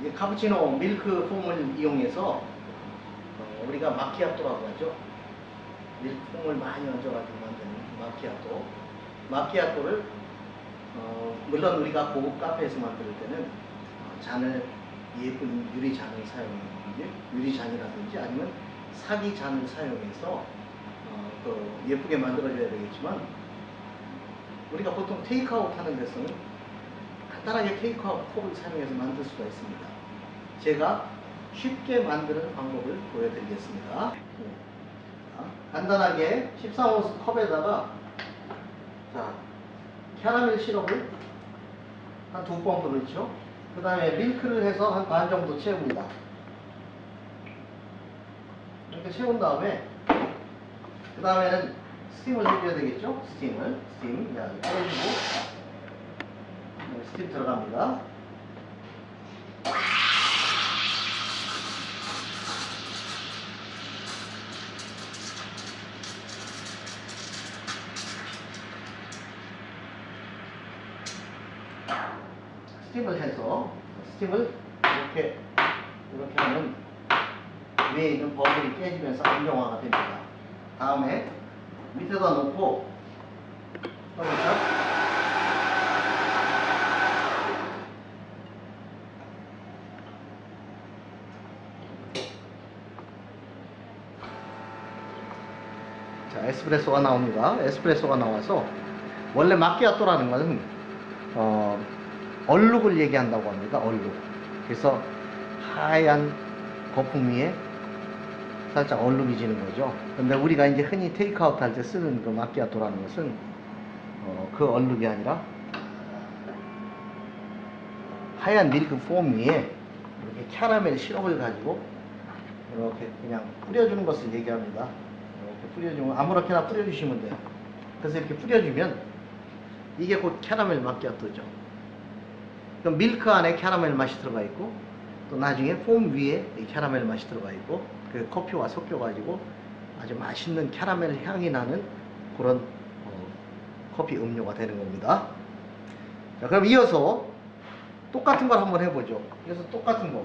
이게 카푸치노 밀크 폼을 이용해서 어, 우리가 마키아토라고 하죠. 밀크 폼을 많이 얹어가지고 만드는 마키아토. 마키아토를 어, 물론 우리가 고급 카페에서 만들 때는 어, 잔을 예쁜 유리 잔을 사용하는지 유리 잔이라든지 아니면 사기 잔을 사용해서 어, 또 예쁘게 만들어줘야 되겠지만 우리가 보통 테이크아웃 하는 데서는 간단하게 테이크아웃 컵을 사용해서 만들 수가 있습니다. 제가 쉽게 만드는 방법을 보여드리겠습니다. 자, 간단하게 13호스 컵에다가 자, 캐러멜 시럽을 한 두 번 넣죠. 그 다음에 밀크를 해서 한 반 정도 채웁니다. 이렇게 채운 다음에 그 다음에는 스팀을 해줘야 되겠죠? 스팀을 스팀 자, 네, 스팀 들어갑니다. 스팀을 해서 스팀을 이렇게 이렇게 하면 위에 있는 버블이 깨지면서 안정화가 됩니다. 다음에 밑에다 놓고 그렇죠? 자, 에스프레소가 나옵니다. 에스프레소가 나와서 원래 마키아토라는 것은 어, 얼룩을 얘기한다고 합니다. 얼룩. 그래서 하얀 거품 위에 살짝 얼룩이 지는 거죠. 근데 우리가 이제 흔히 테이크아웃 할 때 쓰는 그 마키아토라는 것은 어, 그 얼룩이 아니라 하얀 밀크 폼 위에 이렇게 캐러멜 시럽을 가지고 이렇게 그냥 뿌려주는 것을 얘기합니다. 뿌려주면 아무렇게나 뿌려주시면 돼요. 그래서 이렇게 뿌려주면 이게 곧 캐러멜 마키아토죠. 그럼 밀크 안에 캐러멜 맛이 들어가 있고 또 나중에 폼 위에 이 캐러멜 맛이 들어가 있고 그 커피와 섞여가지고 아주 맛있는 캐러멜 향이 나는 그런 어, 커피 음료가 되는 겁니다. 자, 그럼 이어서 똑같은 걸 한번 해보죠. 그래서 똑같은 거.